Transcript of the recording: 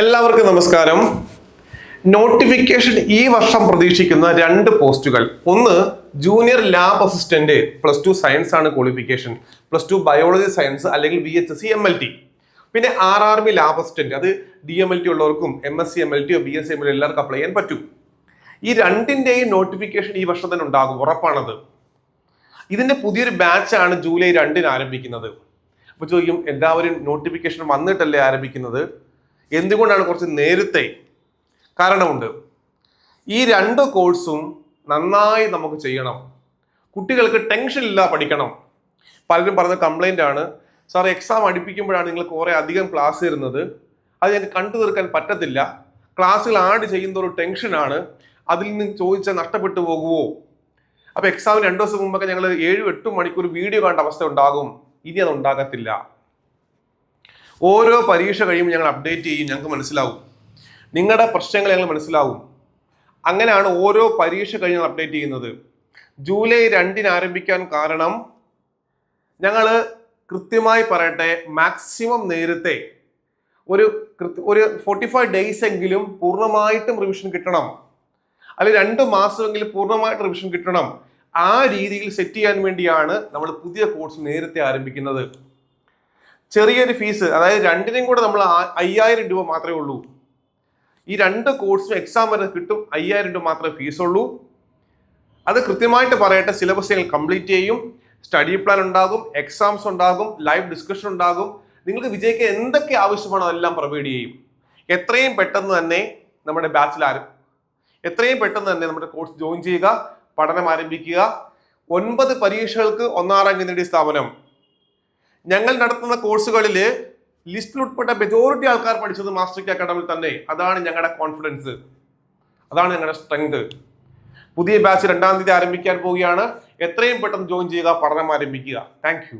എല്ലാവർക്കും നമസ്കാരം. നോട്ടിഫിക്കേഷൻ ഈ വർഷം പ്രതീക്ഷിക്കുന്ന രണ്ട് പോസ്റ്റുകൾ. ഒന്ന് junior lab assistant plus two science ആണ് qualification plus two biology science അല്ലെങ്കിൽ B H C M L T പിന്നെ R R B lab assistant അത് ഡി എം എൽ ടി ഉള്ളവർക്കും M S C M L ടിയോ B S C M L എല്ലാവർക്കും apply ചെയ്യാൻ പറ്റും. ഈ രണ്ടിന്റെയും notification ഈ വർഷം തന്നെ ഉണ്ടാകും ഉറപ്പാണത്. ഇതിന്റെ പുതിയൊരു ബാച്ചാണ് ജൂലൈ രണ്ടിന് ആരംഭിക്കുന്നത്. അപ്പോൾ ചോദിക്കും എല്ലാവരും നോട്ടിഫിക്കേഷൻ വന്നിട്ടല്ലേ ആരംഭിക്കുന്നത്? എന്തുകൊണ്ടാണ് കുറച്ച് നേരത്തെ കാരണമുണ്ട്? ഈ രണ്ട് കോഴ്സും നന്നായി നമുക്ക് ചെയ്യണം. കുട്ടികൾക്ക് ടെൻഷൻ ഇല്ല പഠിക്കണം. പലരും പറഞ്ഞ കംപ്ലൈന്റ് ആണ് സാർ എക്സാം അടുപ്പിക്കുമ്പോഴാണ് നിങ്ങൾ കുറേ അധികം ക്ലാസ് തരുന്നത് അത് എനിക്ക് കണ്ടു തീർക്കാൻ പറ്റത്തില്ല. ക്ലാസ്സിൽ ആഡ് ചെയ്യുന്ന ഒരു ടെൻഷനാണ് അതിൽ നിന്ന് ചോദിച്ചാൽ നഷ്ടപ്പെട്ടു പോകുമോ അപ്പോൾ എക്സാമിന് രണ്ടു ദിവസം മുമ്പൊക്കെ ഞങ്ങൾ ഏഴും എട്ടും മണിക്കൂർ വീഡിയോ കണ്ട അവസ്ഥ ഉണ്ടാകും. ഇനി അത് ഉണ്ടാകത്തില്ല. ഓരോ പരീക്ഷ കഴിയുമ്പോൾ ഞങ്ങൾ അപ്ഡേറ്റ് ചെയ്യും ഞങ്ങൾക്ക് മനസ്സിലാവും. നിങ്ങളുടെ പ്രശ്നങ്ങൾ ഞങ്ങൾ മനസ്സിലാവും. അങ്ങനെയാണ് ഓരോ പരീക്ഷ കഴിഞ്ഞ് അപ്ഡേറ്റ് ചെയ്യുന്നത്. ജൂലൈ രണ്ടിന് ആരംഭിക്കാൻ കാരണം ഞങ്ങൾ കൃത്യമായി പറയട്ടെ മാക്സിമം നേരത്തെ ഒരു കൃത്യ- ഒരു ഫോർട്ടി ഫൈവ് ഡേയ്സ് എങ്കിലും പൂർണമായിട്ടും റിവിഷൻ കിട്ടണം. അല്ലെങ്കിൽ രണ്ട് മാസമെങ്കിലും പൂർണമായിട്ട് റിവിഷൻ കിട്ടണം. ആ രീതിയിൽ സെറ്റ് ചെയ്യാൻ വേണ്ടിയാണ് നമ്മൾ പുതിയ കോഴ്സ് നേരത്തെ ആരംഭിക്കുന്നത്. ചെറിയൊരു ഫീസ് അതായത് രണ്ടിനും കൂടെ നമ്മൾ അയ്യായിരം രൂപ മാത്രമേ ഉള്ളൂ. ഈ രണ്ട് കോഴ്സും എക്സാം വരെ കിട്ടും അയ്യായിരം രൂപ മാത്രമേ ഫീസ് ഉള്ളൂ. അത് കൃത്യമായിട്ട് പറയട്ടെ സിലബസ് ഞങ്ങൾ കംപ്ലീറ്റ് ചെയ്യും സ്റ്റഡി പ്ലാൻ ഉണ്ടാകും എക്സാംസ് ഉണ്ടാകും ലൈവ് ഡിസ്കഷൻ ഉണ്ടാകും. നിങ്ങൾക്ക് വിജയിക്കാൻ എന്തൊക്കെ ആവശ്യമാണോ അതെല്ലാം പ്രൊവൈഡ് ചെയ്യും. എത്രയും പെട്ടെന്ന് തന്നെ നമ്മുടെ ബാച്ചിൽ എത്രയും പെട്ടെന്ന് തന്നെ നമ്മുടെ കോഴ്സ് ജോയിൻ ചെയ്യുക പഠനം ആരംഭിക്കുക. ഒൻപത് പരീക്ഷകൾക്ക് ഒന്നാം റാങ്ക് നേടിയ സ്ഥാപനം. ഞങ്ങൾ നടത്തുന്ന കോഴ്സുകളിൽ ലിസ്റ്റിൽ ഉൾപ്പെട്ട മെജോറിറ്റി ആൾക്കാർ പഠിച്ചത് മാസ്റ്റർ അക്കാഡമിൽ തന്നെ. അതാണ് ഞങ്ങളുടെ കോൺഫിഡൻസ് അതാണ് ഞങ്ങളുടെ സ്ട്രെങ്ത് പുതിയ ബാച്ച് രണ്ടാം തീയതി ആരംഭിക്കാൻ പോവുകയാണ്. എത്രയും പെട്ടെന്ന് ജോയിൻ ചെയ്യുക പഠനം ആരംഭിക്കുക. താങ്ക്